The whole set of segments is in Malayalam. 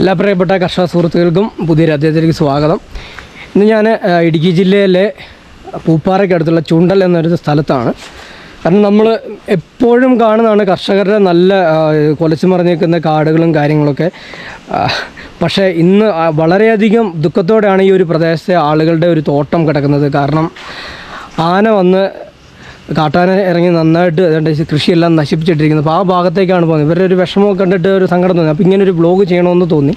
എല്ലാ പ്രിയപ്പെട്ട കർഷക സുഹൃത്തുക്കൾക്കും പുതിയൊരു അദ്ദേഹത്തിലേക്ക് സ്വാഗതം. ഇന്ന് ഞാൻ ഇടുക്കി ജില്ലയിലെ പൂപ്പാറയ്ക്കടുത്തുള്ള ചുണ്ടൽ എന്നൊരു സ്ഥലത്താണ്. കാരണം നമ്മൾ എപ്പോഴും കാണുന്നതാണ് കർഷകരുടെ നല്ല കൊലച്ചു മറിഞ്ഞേക്കുന്ന കാടുകളും കാര്യങ്ങളൊക്കെ. പക്ഷേ ഇന്ന് വളരെയധികം ദുഃഖത്തോടെയാണ് ഈ ഒരു പ്രദേശത്തെ ആളുകളുടെ ഒരു തോട്ടം കിടക്കുന്നത്. കാരണം ആന വന്ന് കാട്ടാന ഇറങ്ങി നന്നായിട്ട് ഈ കൃഷിയെല്ലാം നശിപ്പിച്ചിട്ടിരിക്കുന്നത് അപ്പോൾ ആ ഭാഗത്തേക്കാണ് പോകുന്നത്. ഇവരുടെ ഒരു വിഷമമൊക്കെ കണ്ടിട്ട് ഒരു സങ്കടം തോന്നി. അപ്പോൾ ഇങ്ങനെ ഒരു ബ്ലോഗ് ചെയ്യണമെന്ന് തോന്നി.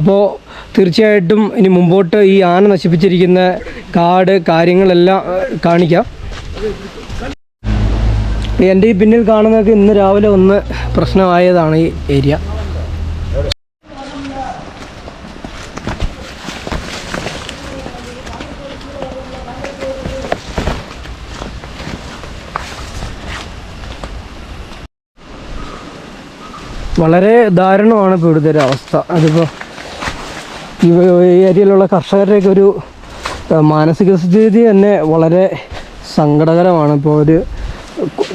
അപ്പോൾ തീർച്ചയായിട്ടും ഇനി മുമ്പോട്ട് ഈ ആന നശിപ്പിച്ചിരിക്കുന്ന കാട് കാര്യങ്ങളെല്ലാം കാണിക്കാം. എന്റെ ഈ പിന്നിൽ കാണുന്നതൊക്കെ ഇന്ന് രാവിലെ ഒന്ന് പ്രശ്നമായതാണ് ഈ ഏരിയ. വളരെ ദാരുണമാണ് ഇപ്പോൾ ഇവിടുത്തെ ഒരു അവസ്ഥ. അതിപ്പോൾ ഈ ഏരിയയിലുള്ള കർഷകരുടെയൊക്കെ ഒരു മാനസിക സ്ഥിതി തന്നെ വളരെ സങ്കടകരമാണ്. ഇപ്പോൾ ഒരു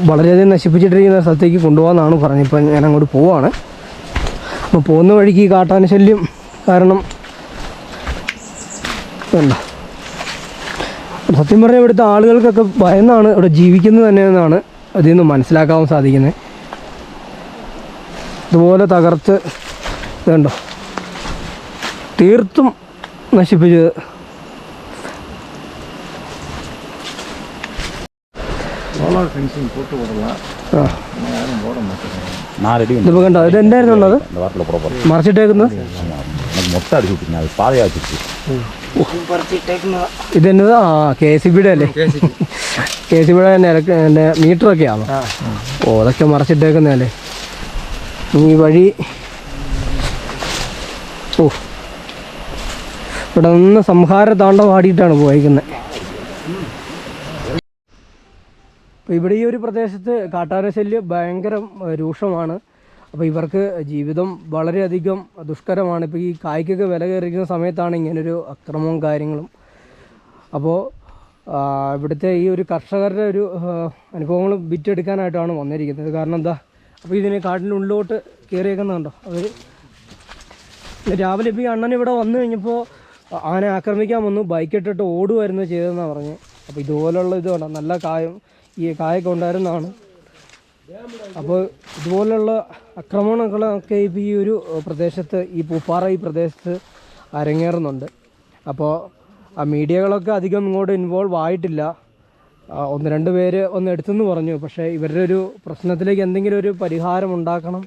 വളരെയധികം നശിപ്പിച്ചിട്ടിരിക്കുന്ന സ്ഥലത്തേക്ക് കൊണ്ടുപോകാമെന്നാണ് പറഞ്ഞത്. ഇപ്പം ഞാൻ അങ്ങോട്ട് പോവാണ്. അപ്പോൾ പോകുന്ന വഴിക്ക് ഈ കാട്ടാന ശല്യം കാരണം സത്യം പറഞ്ഞാൽ ഇവിടുത്തെ ആളുകൾക്കൊക്കെ ഭയന്നാണ് ഇവിടെ ജീവിക്കുന്നത് തന്നെയെന്നാണ് അതിൽ നിന്ന് മനസ്സിലാക്കാൻ സാധിക്കുന്നത്. ഇതുപോലെ തകർത്ത് ഇതുണ്ടോ? തീർത്തും നശിപ്പിച്ചത് ഇതിപ്പോൾ കണ്ടോ? ഇത് കെ സി ബിയുടെ മീറ്ററൊക്കെയാണോ? ഓ അതൊക്കെ മറിച്ചിട്ടേക്കുന്നതല്ലേ? ഈ വഴി ഓ. ഇവിടെ നിന്ന് സംഹാര താണ്ഡവാടിയിട്ടാണ് പോയിക്കുന്നത് അപ്പോൾ ഇവിടെ ഈ ഒരു പ്രദേശത്ത് കാട്ടാരശല്യം ഭയങ്കര രൂക്ഷമാണ്. അപ്പോൾ ഇവർക്ക് ജീവിതം വളരെയധികം ദുഷ്കരമാണ്. ഇപ്പോൾ ഈ കായ്ക്കൊക്കെ വില കയറിയിരിക്കുന്ന സമയത്താണ് ഇങ്ങനൊരു അക്രമവും കാര്യങ്ങളും. അപ്പോൾ ഇവിടുത്തെ ഈ ഒരു കർഷകരുടെ ഒരു അനുഭവങ്ങൾ വിറ്റെടുക്കാനായിട്ടാണ് വന്നിരിക്കുന്നത്. കാരണം എന്താ അപ്പോൾ ഇതിന് കാട്ടിന്റെ ഉള്ളിലോട്ട് കയറിയേക്കുന്നുണ്ടോ അവർ രാവിലെ ഇപ്പോൾ ഈ അണ്ണൻ ഇവിടെ വന്നു കഴിഞ്ഞപ്പോൾ ആന ആക്രമിക്കാൻ വന്നു. ബൈക്ക് ഇട്ടിട്ട് ഓടുമായിരുന്നു ചെയ്തതെന്നാണ് പറഞ്ഞത് അപ്പോൾ ഇതുപോലുള്ള ഇത് വേണം നല്ല കായം ഈ കായൊക്കെ ഉണ്ടായിരുന്നതാണ്. അപ്പോൾ ഇതുപോലുള്ള ആക്രമണങ്ങളൊക്കെ ഇപ്പോൾ ഈ ഒരു പ്രദേശത്ത് ഈ പൂപ്പാറ ഈ പ്രദേശത്ത് അരങ്ങേറുന്നുണ്ട്. അപ്പോൾ ആ മീഡിയകളൊക്കെ അധികം ഇങ്ങോട്ട് ഇൻവോൾവ് ആയിട്ടില്ല. ഒന്ന് രണ്ട് പേര് ഒന്ന് എടുത്തെന്ന് പറഞ്ഞു. പക്ഷേ ഇവരുടെ ഒരു പ്രശ്നത്തിലേക്ക് എന്തെങ്കിലും ഒരു പരിഹാരം ഉണ്ടാക്കണം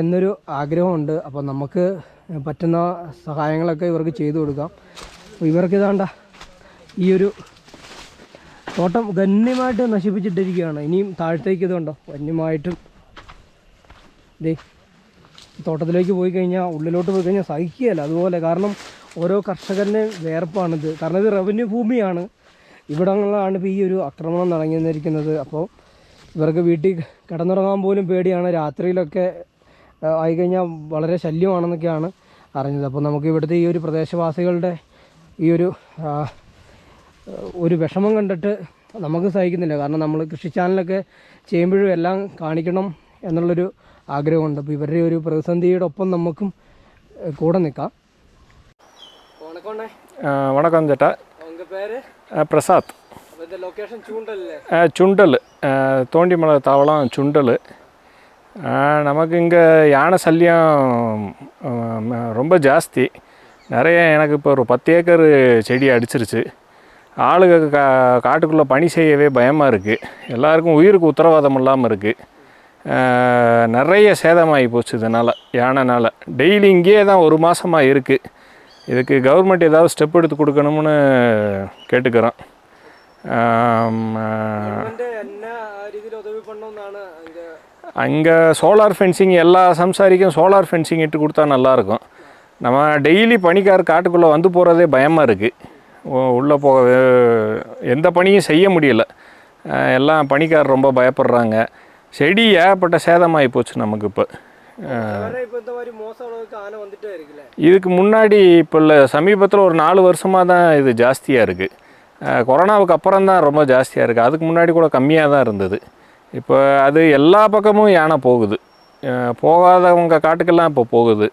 എന്നൊരു ആഗ്രഹമുണ്ട്. അപ്പോൾ നമുക്ക് പറ്റുന്ന സഹായങ്ങളൊക്കെ ഇവർക്ക് ചെയ്തു കൊടുക്കാം. ഇവർക്ക് ഇതാണ്ട ഈ ഒരു തോട്ടം ഗണ്യമായിട്ട് നശിപ്പിച്ചിട്ടിരിക്കുകയാണ്. ഇനിയും താഴത്തേക്ക് ഇതുണ്ടോ ഗണ്യമായിട്ടും ദേ തോട്ടത്തിലേക്ക് പോയി കഴിഞ്ഞാൽ ഉള്ളിലോട്ട് പോയി കഴിഞ്ഞാൽ സഹിക്കുകയല്ല. അതുപോലെ കാരണം ഓരോ കർഷകന്റെ വേർപ്പാണിത്. കാരണം ഇത് റവന്യൂ ഭൂമിയാണ്. ഇവിടങ്ങളിലാണ് ഇപ്പോൾ ഈ ഒരു ആക്രമണം നടങ്ങിയിരിക്കുന്നത് അപ്പോൾ ഇവർക്ക് വീട്ടിൽ കിടന്നിറങ്ങാൻ പോലും പേടിയാണ്. രാത്രിയിലൊക്കെ ആയിക്കഴിഞ്ഞാൽ വളരെ ശല്യമാണെന്നൊക്കെയാണ് അറിഞ്ഞത്. അപ്പോൾ നമുക്ക് ഇവിടുത്തെ ഈ ഒരു പ്രദേശവാസികളുടെ ഈ ഒരു ഒരു വിഷമം കണ്ടിട്ട് നമുക്ക് സഹിക്കുന്നില്ല. കാരണം നമ്മൾ കൃഷി ചാനലൊക്കെ ചെയ്യുമ്പോഴും എല്ലാം കാണിക്കണം എന്നുള്ളൊരു ആഗ്രഹമുണ്ട്. അപ്പോൾ ഇവരുടെ ഒരു പ്രതിസന്ധിയുടെ ഒപ്പം നമുക്കും കൂടെ നിൽക്കാം. വണക്കം ചേട്ടാ. പേര്? பிரசாத் சுண்டல் தோண்டிமலை தாவலாம் சுண்டல் நமக்கு இங்கே யானை சல்லியம் ரொம்ப ஜாஸ்தி. நிறைய எனக்கு இப்போ ஒரு பத்து ஏக்கர் செடி அடிச்சிருச்சு. ஆளுக கா காட்டுக்குள்ளே பணி செய்யவே பயமாக இருக்குது எல்லாருக்கும் உயிருக்கு உத்தரவாதம் இல்லாமல் இருக்குது நிறைய சேதமாகி போச்சு இதனால் யானைனால். டெய்லி இங்கேயே தான் ஒரு மாதமாக இருக்குது இதுக்கு கவர்மெண்ட் ஏதாவது ஸ்டெப் எடுத்து கொடுக்கணும்னு கேட்டுக்கிறோம். அங்கே சோலார் ஃபென்சிங் எல்லா சம்சாரிக்கும் சோலார் ஃபென்சிங் இட்டு கொடுத்தா நல்லாயிருக்கும் நம்ம டெய்லி பணிக்கார் காட்டுக்குள்ளே வந்து போகிறதே பயமாக இருக்குது உள்ளே போக எந்த பணியும் செய்ய முடியல. எல்லாம் பணிக்கார் ரொம்ப பயப்படுறாங்க. செடி ஏகப்பட்ட சேதமாகி போச்சு நமக்கு இப்போ. இதுக்கு முன்னாடி இப்போ இல்லை சமீபத்தில் ஒரு நாலு வருஷமாக தான் இது ஜாஸ்தியாக இருக்குது கொரோனாவுக்கு அப்புறம் தான் ரொம்ப ஜாஸ்தியாக இருக்குது அதுக்கு முன்னாடி கூட கம்மியாக தான் இருந்தது. இப்போ அது எல்லா பக்கமும் யானை போகுது. போகாதவங்க காட்டுக்கெல்லாம் இப்போ போகுது.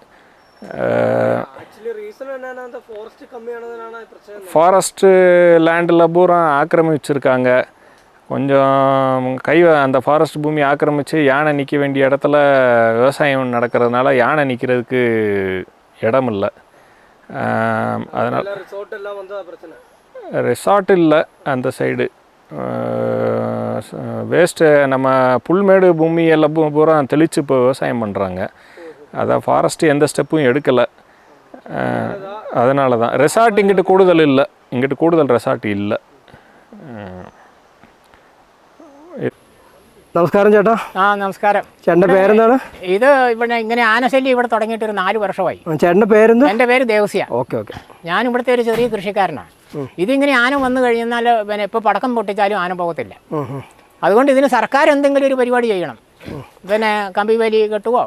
ஃபாரஸ்ட்டு லேண்டில் பூரா ஆக்கிரமிச்சிருக்காங்க. கொஞ்சம் கை அந்த ஃபாரஸ்ட் பூமி ஆக்கிரமித்து யானை நிற்க வேண்டிய இடத்துல விவசாயம் நடக்கிறதுனால யானை நிற்கிறதுக்கு இடம் இல்லை. அதனால் ரிசார்ட் இல்லை அந்த சைடு வேஸ்ட்டு நம்ம புல்மேடு பூமி எல்லாம் பூரா தெளித்து இப்போ விவசாயம் பண்ணுறாங்க அதான் ஃபாரஸ்ட்டு எந்த ஸ்டெப்பும் எடுக்கலை. அதனால தான் ரெசார்ட் இங்கிட்டு கூடுதல் இல்லை. இங்கிட்டு கூடுதல் ரெசார்ட் இல்லை. നമസ്കാരം ചേട്ടാ. ആ നമസ്കാരം. ചേട്ടന്റെ പേരെന്താണ്? ഇത് ഇവിടെ ഇങ്ങനെ ആനശല്യം ഇവിടെ തുടങ്ങിയിട്ട് ഒരു നാല് വർഷമായി. ചേട്ടന്റെ പേരെന്താ? എന്റെ പേര് ദേവസ്യ. Okay okay. ഞാൻ ഇവിടുത്തെ ഒരു ചെറിയ കൃഷിക്കാരനാണ്. ഇതിങ്ങനെ ആന വന്നു കഴിഞ്ഞാൽ പിന്നെ ഇപ്പോൾ പടക്കം പൊട്ടിച്ചാലും ആന പോകത്തില്ല. അതുകൊണ്ട് ഇതിന് സർക്കാർ എന്തെങ്കിലും ഒരു പരിപാടി ചെയ്യണം. പിന്നെ കമ്പി വേലി കെട്ടുവോ?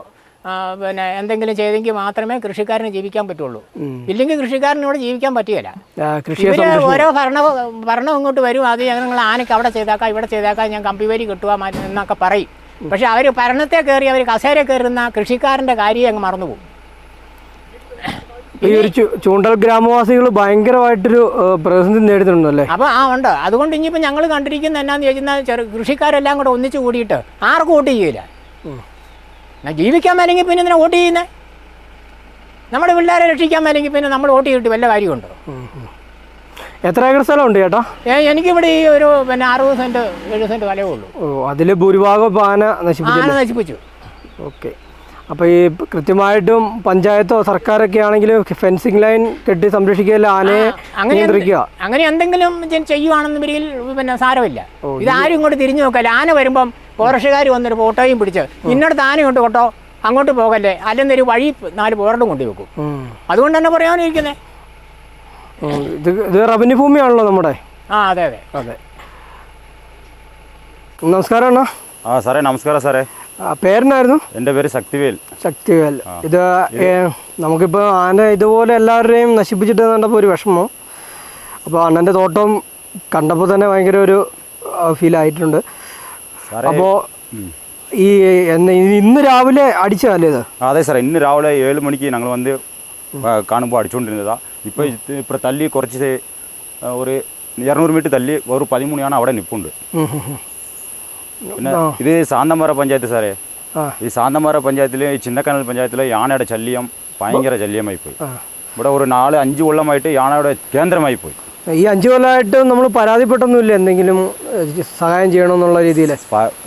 പിന്നെ എന്തെങ്കിലും ചെയ്തെങ്കിൽ മാത്രമേ കൃഷിക്കാരന് ജീവിക്കാൻ പറ്റുള്ളൂ. ഇല്ലെങ്കിൽ കൃഷിക്കാരനോട് ജീവിക്കാൻ പറ്റുകയില്ല. ഇവർ ഓരോ ഭരണ ഭരണം ഇങ്ങോട്ട് വരും. അത് ഞങ്ങൾ ആനയ്ക്ക് അവിടെ ചെയ്താക്കാം ഇവിടെ ചെയ്താക്കാം ഞാൻ കമ്പി വരി കിട്ടുക എന്നൊക്കെ പറയും. പക്ഷെ അവർ ഭരണത്തെ കയറി അവർ കസേര കയറുന്ന കൃഷിക്കാരന്റെ കാര്യം അങ്ങ് മറന്നുപോകും ഈ ഒരു ചൂണ്ടൽ ഗ്രാമവാസികൾ ഭയങ്കരമായിട്ടൊരു പ്രതിസന്ധി നേരിടുന്നുണ്ടല്ലേ? അപ്പോൾ ആ ഉണ്ട്. അതുകൊണ്ട് ഇനിയിപ്പോൾ ഞങ്ങൾ കണ്ടിരിക്കുന്ന എന്നാന്ന് ചോദിച്ചാൽ ചെറു കൃഷിക്കാരെല്ലാം കൂടെ ഒന്നിച്ചു കൂടിയിട്ട് ആർക്കും വോട്ട് ചെയ്യില്ല എന്നാ ജീവിക്കാൻ മേലെങ്കിൽ പിന്നെ എന്തിനാ വോട്ട് ചെയ്യുന്നത് നമ്മുടെ പിള്ളേരെ രക്ഷിക്കാൻ മേലെങ്കിൽ പിന്നെ നമ്മൾ വോട്ട് ചെയ്തിട്ട് വല്ല കാര്യമുണ്ടോ? എത്ര ഏക്കർ സ്ഥലമുണ്ട് ചേട്ടാ? ഏ, എനിക്കിവിടെ ഈ ഒരു പിന്നെ അറുപത് സെന്റ് എഴുപത് സെന്റ് വലയേ ഉള്ളൂ. ഓ അതിൽ ഭൂരിഭാഗം പാന ആന നശിപ്പിച്ചു നശിപ്പിച്ചു. ഓക്കെ. അപ്പോൾ ഈ കൃത്യമായിട്ടും പഞ്ചായത്തോ സർക്കാരൊക്കെ ആണെങ്കിൽ ഫെൻസിങ് ലൈൻ കെട്ടി സംരക്ഷിക്കുകയല്ല ആനയെ അങ്ങനെ നിയന്ത്രിക്കുക. അങ്ങനെ എന്തെങ്കിലും ചെയ്യുവാണെന്ന് പിന്നെ സാരമില്ല. ഇത് ആരും ഇങ്ങോട്ട് തിരിഞ്ഞു നോക്കല്ല. ആന വരുമ്പം ഫോറസ്റ്റുകാർ വന്നൊരു ഫോട്ടോയും പിടിച്ച് ഇന്നടത്ത് ആനയുണ്ട് കേട്ടോ. അങ്ങോട്ട് പോകല്ലേ? അല്ലെന്നൊരു വഴി നാല് ബോർഡും കൊണ്ടു വെക്കും. അതുകൊണ്ട് തന്നെ പറയാനിരിക്കുന്നത് ഇത് ഇത് റവന്യൂ ഭൂമിയാണല്ലോ നമ്മുടെ. ആ അതെ അതെ. അതെ. നമസ്കാരം അണ്ണാ. ആ സാറേ നമസ്കാരം സാറേ. പേരെന്നായിരുന്നു? എന്റെ പേര് ശക്തിവേൽ. ശക്തിവേൽ. ഇത് നമുക്കിപ്പോ നമുക്കിപ്പോൾ ആന ഇതുപോലെ എല്ലാവരുടെയും നശിപ്പിച്ചിട്ട് കണ്ടപ്പോൾ ഒരു വിഷമം. അപ്പോൾ അണ്ണന്റെ തോട്ടം കണ്ടപ്പോൾ തന്നെ ഭയങ്കര ഒരു ഫീൽ ആയിട്ടുണ്ട്. അപ്പോൾ ഈ ഇന്ന് രാവിലെ അടിച്ചതല്ലേ ഇത്? അതെ സാറേ ഇന്ന് രാവിലെ ഏഴ് മണിക്ക് ഞങ്ങൾ വന്ന് കാണുമ്പോൾ അടിച്ചുകൊണ്ടിരുന്നതാ ഇപ്പോൾ ഇപ്പൊ ഇപ്പോൾ തല്ലി കുറച്ച് ഒരു ഇരുന്നൂറ് മീറ്റർ തല്ലി ഒരു പതിമൂന്നാണ് അവിടെ നിപ്പുണ്ട്. പിന്നെ ഇത് സാന്തമ്പാറ പഞ്ചായത്ത് സാറേ. ഈ സാന്തമ്പാറ പഞ്ചായത്തിൽ ഈ ചിന്നക്കനൽ പഞ്ചായത്തിലെ യാനയുടെ ശല്യം ഭയങ്കര ശല്യമായി പോയി. ഇവിടെ ഒരു നാല് അഞ്ച് കൊള്ളമായിട്ട് യാനയുടെ കേന്ദ്രമായി പോയി. ഈ അഞ്ചു കൊല്ലമായിട്ട് നമ്മൾ പരാതിപ്പെട്ടൊന്നുമില്ല എന്തെങ്കിലും സഹായം ചെയ്യണമെന്നുള്ള രീതിയിൽ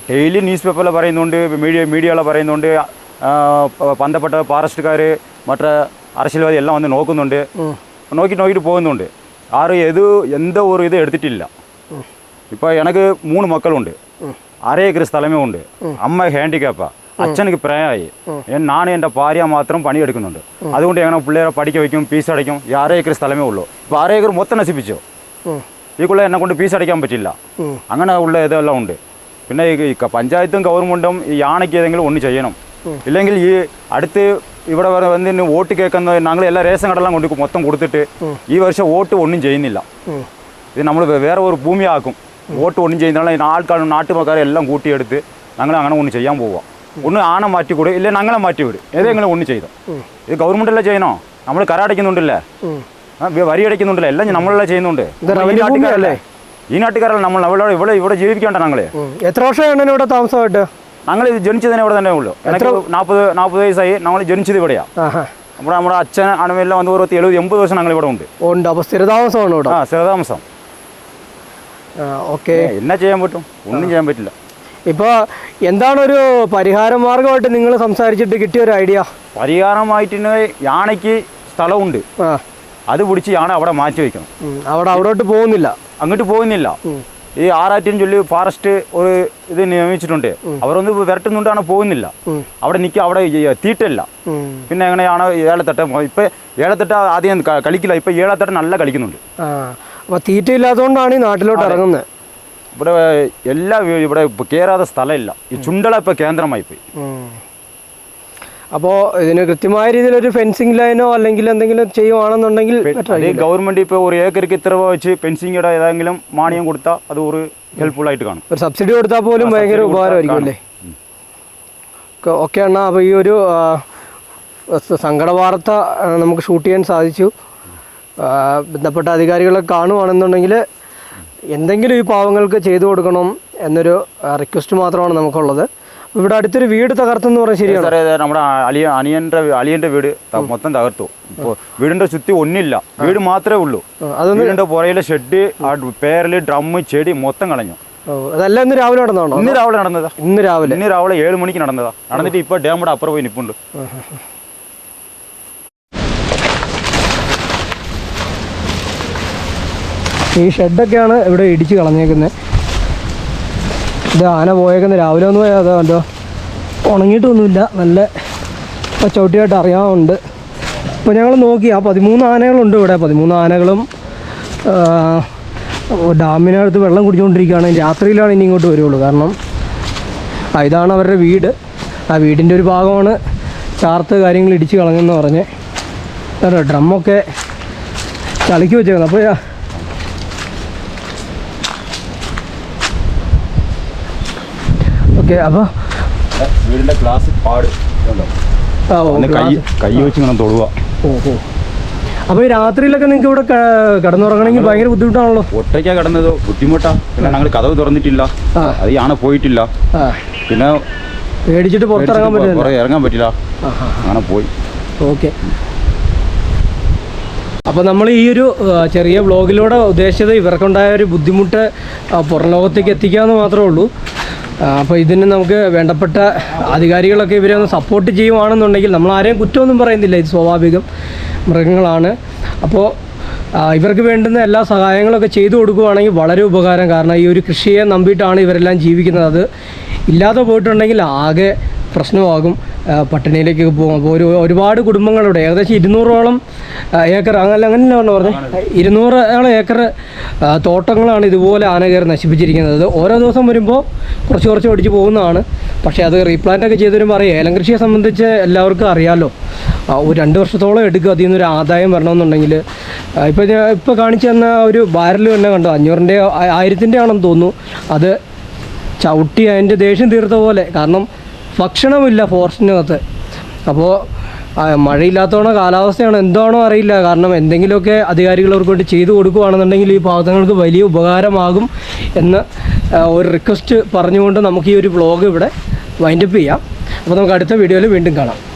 ഡെയിലി ന്യൂസ് പേപ്പറിൽ പറയുന്നുണ്ട് മീഡിയ മീഡിയകളെ പറയുന്നുണ്ട് ബന്ധപ്പെട്ട ഫോറസ്റ്റുകാർ മറ്റേ അറശിൽവാദി എല്ലാം വന്ന് നോക്കുന്നുണ്ട്. നോക്കി നോക്കിയിട്ട് പോകുന്നുണ്ട്. ആറ് ഏത് എന്തോ ഒരു ഇത് എടുത്തിട്ടില്ല. ഇപ്പോൾ എനിക്ക് മൂന്ന് മക്കളുണ്ട്. അര ഏക്കർ സ്ഥലമേ ഉണ്ട്. അമ്മ ഹാൻഡിക്കാപ്പാ അച്ഛനക്ക് പ്രായമായി. നാനും എന്റെ ഭാര്യ മാത്രം പണിയെടുക്കുന്നുണ്ട്. അതുകൊണ്ട് ഞങ്ങൾ പിള്ളേരെ പഠിക്ക വയ്ക്കും ഫീസ് അടയ്ക്കും. ഈ അര ഏക്കർ സ്ഥലമേ ഉള്ളൂ. ഇപ്പോൾ അര ഏക്കർ മൊത്തം നശിപ്പിച്ചു? ഈ കുള്ള എന്നെ കൊണ്ട് ഫീസ് അടയ്ക്കാൻ പറ്റില്ല. അങ്ങനെ ഉള്ള ഇതെല്ലാം ഉണ്ട്. പിന്നെ ഈ പഞ്ചായത്തും ഗവൺമെന്റും ഈ യാണയ്ക്ക് ഏതെങ്കിലും ഒന്ന് ചെയ്യണം. ഇല്ലെങ്കിൽ ഈ അടുത്ത് ഇവിടെ വരെ വോട്ട് കേൾക്കുന്ന ഞങ്ങൾ എല്ലാ റേഷൻ കടെല്ലാം കൊണ്ട് മൊത്തം കൊടുത്തിട്ട് ഈ വർഷം വോട്ട് ഒന്നും ചെയ്യുന്നില്ല. ഇത് നമ്മൾ വേറെ ഒരു ഭൂമിയാക്കും. വോട്ട് ഒന്നും ചെയ്യുന്നില്ല. ആൾക്കാരും നാട്ടുമക്കാരെ എല്ലാം കൂട്ടിയെടുത്ത് ഞങ്ങൾ അങ്ങനെ ഒന്ന് ചെയ്യാൻ പോവുക ഒന്ന് ആണെ മാറ്റി കൊടു ഇല്ലെങ്കിൽ ഞങ്ങളെ മാറ്റി വിട്. ഏതെങ്കിലും ഒന്ന് ചെയ്തോ? ഇത് ഗവൺമെന്റ് അല്ലേ ചെയ്യണോ? നമ്മൾ കരാടയ്ക്കുന്നുണ്ടല്ലേ വരി അടിക്കുന്നുണ്ടല്ലേ? എല്ലാം നമ്മളെല്ലാം ചെയ്യുന്നുണ്ട്. ഈ നാട്ടുകാരല്ലേ? നമ്മൾ അവിടെ ഇവിടെ ഇവിടെ ജീവിക്കേണ്ട ഞങ്ങൾ. എത്ര വർഷമാണ് ഇവിടെ താമസമായിട്ട്? ഞങ്ങൾ ഇത് ജനിച്ചതിനെ ഇവിടെ തന്നെ ഉള്ളൂ. എനിക്ക് നാൽപ്പത് നാൽപ്പത് വയസ്സായി നമ്മൾ ജനിച്ചത് ഇവിടെയാ. നമ്മുടെ നമ്മുടെ അച്ഛൻ അണുമെല്ലാം വന്ന് ഒരു എഴുപത് എൺപത് വർഷം ഞങ്ങൾ ഇവിടെ ഉണ്ട്. ഉണ്ട്. അപ്പോൾ സ്ഥിരതാമസമാണ് ഇവിടെ? ആ സ്ഥിരതാമസം. ഓക്കെ. എന്നാ ചെയ്യാൻ പറ്റും? ഒന്നും ചെയ്യാൻ പറ്റില്ല. ഇപ്പോൾ എന്താണ് ഒരു പരിഹാര മാർഗമായിട്ട് നിങ്ങൾ സംസാരിച്ചിട്ട് കിട്ടിയ ഒരു ഐഡിയ? പരിഹാരമായിട്ട് യാണയ്ക്ക് സ്ഥലമുണ്ട്. അത് പിടിച്ച് യാണ അവിടെ മാറ്റി വെക്കണം അവിടെ അവിടോട്ട് പോകുന്നില്ല. അങ്ങോട്ട് പോകുന്നില്ല. ഈ ആറാറ്റിൻ ചൊല്ലി ഫോറസ്റ്റ് ഒരു ഇത് നിയമിച്ചിട്ടുണ്ട്. അവരൊന്ന് വിരട്ടുന്നുണ്ടാണ് പോകുന്നില്ല. അവിടെ നിൽക്കുക അവിടെ തീറ്റല്ല. പിന്നെ എങ്ങനെയാണ് ഏലത്തട്ട? ഇപ്പൊ ഏലത്തട്ട ആദ്യം കളിക്കില്ല. ഇപ്പൊ ഏലത്തട്ട നല്ല കളിക്കുന്നുണ്ട്. അപ്പൊ തീറ്റ ഇല്ലാത്തതുകൊണ്ടാണ് ഈ നാട്ടിലോട്ട് ഇറങ്ങുന്നത് ഇവിടെ എല്ലാ ഇവിടെ കയറാതെ സ്ഥലമില്ല. ഈ ചുണ്ടള ഇപ്പൊ കേന്ദ്രമായി പോയി അപ്പോൾ ഇതിന് കൃത്യമായ രീതിയിൽ ഒരു ഫെൻസിങ് ലൈനോ അല്ലെങ്കിൽ എന്തെങ്കിലും ചെയ്യുവാണെന്നുണ്ടെങ്കിൽ. ഗവൺമെന്റ് ഇപ്പൊ ഒരു ഏക്കർക്ക് ഇത്ര രൂപ വെച്ച് പെൻസിങ്ങിയുടെ ഏതെങ്കിലും മാണിയം കൊടുത്താൽ അത് ഒരു ഹെൽപ്ഫുൾ ആയിട്ട് കാണും. ഒരു സബ്സിഡി കൊടുത്താൽ പോലും ഭയങ്കര ഉപകാരമായിരിക്കും അല്ലേ? ഓക്കെ അണ്ണാ അപ്പോൾ ഈ ഒരു സങ്കട വാർത്ത നമുക്ക് ഷൂട്ട് ചെയ്യാൻ സാധിച്ചു. ബന്ധപ്പെട്ട അധികാരികളെ കാണുവാണെന്നുണ്ടെങ്കിൽ എന്തെങ്കിലും ഈ പാവങ്ങൾക്ക് ചെയ്തു കൊടുക്കണം എന്നൊരു റിക്വസ്റ്റ് മാത്രമാണ് നമുക്കുള്ളത്. ഇവിടെ അടുത്തൊരു വീട് തകർത്തെന്ന് പറഞ്ഞാൽ ശരിയാണ്? സാറേ നമ്മുടെ അലിയ അനിയന്റെ അലിയന്റെ വീട് മൊത്തം തകർത്തു. ഇപ്പോൾ വീടിന്റെ ചുറ്റി ഒന്നില്ല. വീട് മാത്രമേ ഉള്ളൂ. അതൊന്ന് വീടിന്റെ പുറയിലെ ഷെഡ് പേരൽ ഡ്രമ്മ് ചെടി മൊത്തം കളഞ്ഞു. അതെല്ലാം ഇന്ന് രാവിലെ നടന്നതാണോ? ഇന്ന് രാവിലെ നടന്നതാ. ഇന്ന് രാവിലെ? ഇന്ന് രാവിലെ ഏഴ് മണിക്ക് നടന്നതാ. നടന്നിട്ട് ഇപ്പോൾ ഡാമുടെ അപ്പുറം പോയി നിൽപ്പുണ്ട് ഈ ഷെഡൊക്കെയാണ് ഇവിടെ ഇടിച്ച് കളഞ്ഞേക്കുന്നത്. ഇത് ആന പോയേക്കുന്നത് രാവിലെ ഒന്ന് പോയാൽ അതോ കണ്ടോ. ഉണങ്ങിയിട്ടൊന്നുമില്ല. നല്ല ഇപ്പോൾ ചവിട്ടിയായിട്ട് അറിയാവുന്നുണ്ട്. ഇപ്പോൾ ഞങ്ങൾ നോക്കി ആ പതിമൂന്ന് ആനകളുണ്ട് ഇവിടെ. പതിമൂന്ന് ആനകളും ഡാമിനടുത്ത് വെള്ളം കുടിച്ചുകൊണ്ടിരിക്കുകയാണ്. രാത്രിയിലാണ് ഇനി ഇങ്ങോട്ട് വരുള്ളൂ. കാരണം ഇതാണ് അവരുടെ വീട്. ആ വീടിന്റെ ഒരു ഭാഗമാണ് ചാർത്ത് കാര്യങ്ങൾ ഇടിച്ച് കളഞ്ഞെന്ന് പറഞ്ഞ്. ഡ്രമ്മൊക്കെ ചളിക്ക് വെച്ചേക്കുന്നത്. അപ്പോൾ ഓക്കെ അപ്പോൾ വീടിന്റെ ഗ്ലാസ് പാടും. കൈ കൈ വെച്ച് ഇങ്ങനെ തൊടുക ഓ ഓ. അപ്പോൾ ഈ രാത്രിയിലൊക്കെ നിങ്ങൾക്ക് ഇവിടെ കിടന്നുറങ്ങണമെങ്കിൽ ഭയങ്കര ബുദ്ധിമുട്ടാണല്ലോ. ഒറ്റയ്ക്കാ കിടന്നത് ബുദ്ധിമുട്ടാ. പിന്നെ ഞങ്ങൾ കഥവ് തുറന്നിട്ടില്ല. അത് യാണ പോയിട്ടില്ല. പിന്നെ പേടിച്ചിട്ട് പുറത്തിറങ്ങാൻ പറ്റില്ല ഇറങ്ങാൻ പറ്റില്ല. അങ്ങനെ പോയി. ഓക്കെ. അപ്പോൾ നമ്മൾ ഈ ഒരു ചെറിയ വ്ളോഗിലൂടെ ഉദ്ദേശിച്ചത് ഇവർക്കുണ്ടായ ഒരു ബുദ്ധിമുട്ട് പുറം ലോകത്തേക്ക് എത്തിക്കുക എന്ന് മാത്രമേ ഉള്ളൂ. അപ്പോൾ ഇതിന് നമുക്ക് വേണ്ടപ്പെട്ട അധികാരികളൊക്കെ ഇവരെ ഒന്ന് സപ്പോർട്ട് ചെയ്യുവാണെന്നുണ്ടെങ്കിൽ നമ്മൾ ആരെയും കുറ്റമൊന്നും പറയുന്നില്ല ഇത് സ്വാഭാവികം മൃഗങ്ങളാണ്. അപ്പോൾ ഇവർക്ക് വേണ്ടുന്ന എല്ലാ സഹായങ്ങളൊക്കെ ചെയ്തു കൊടുക്കുകയാണെങ്കിൽ വളരെ ഉപകാരം. കാരണം ഈ ഒരു കൃഷിയെ നമ്പിയിട്ടാണ് ഇവരെല്ലാം ജീവിക്കുന്നത്. അത് ഇല്ലാതെ പോയിട്ടുണ്ടെങ്കിൽ ആകെ പ്രശ്നമാകും. പട്ടിണിയിലേക്ക് പോകും. അപ്പോൾ ഒരു ഒരുപാട് കുടുംബങ്ങളുടെ ഏകദേശം ഇരുന്നൂറോളം ഏക്കർ അങ്ങനെ അങ്ങനെയല്ല പറഞ്ഞത്? ഇരുന്നൂറോളം ഏക്കർ തോട്ടങ്ങളാണ് ഇതുപോലെ ആന കയറി നശിപ്പിച്ചിരിക്കുന്നത് ഓരോ ദിവസം വരുമ്പോൾ കുറച്ച് കുറച്ച് ഒടിച്ച് പോകുന്നതാണ്. പക്ഷേ അത് റീപ്ലാന്റ് ഒക്കെ ചെയ്ത് വരുമ്പോൾ അറിയാം. ഏലം കൃഷിയെ സംബന്ധിച്ച് എല്ലാവർക്കും അറിയാമല്ലോ ഒരു രണ്ട് വർഷത്തോളം എടുക്കും അതിൽ നിന്നൊരു ആദായം വരണമെന്നുണ്ടെങ്കിൽ ഇപ്പോൾ ഞാൻ ഇപ്പോൾ കാണിച്ചു തന്ന ഒരു ബാരൽ തന്നെ കണ്ടോ? അഞ്ഞൂറിന്റെ ആയിരത്തിന്റെ ആണെന്ന് തോന്നുന്നു. അത് ചവിട്ടി അതിന്റെ ദേഷ്യം തീർത്ത പോലെ. കാരണം ഭക്ഷണമില്ല ഫോറസ്റ്റിനകത്ത്. അപ്പോൾ ആ, കാലാവസ്ഥയാണ് എന്താണോ അറിയില്ല. കാരണം എന്തെങ്കിലുമൊക്കെ അധികാരികൾ അവർക്ക് വേണ്ടി ചെയ്തു കൊടുക്കുകയാണെന്നുണ്ടെങ്കിൽ ഈ പാവങ്ങൾക്ക് വലിയ ഉപകാരമാകും എന്ന് ഒരു റിക്വസ്റ്റ് പറഞ്ഞുകൊണ്ട് നമുക്ക് ഈ ഒരു വ്ളോഗ് ഇവിടെ വൈൻഡപ്പ് ചെയ്യാം. അപ്പോൾ നമുക്ക് അടുത്ത വീഡിയോയിൽ വീണ്ടും കാണാം.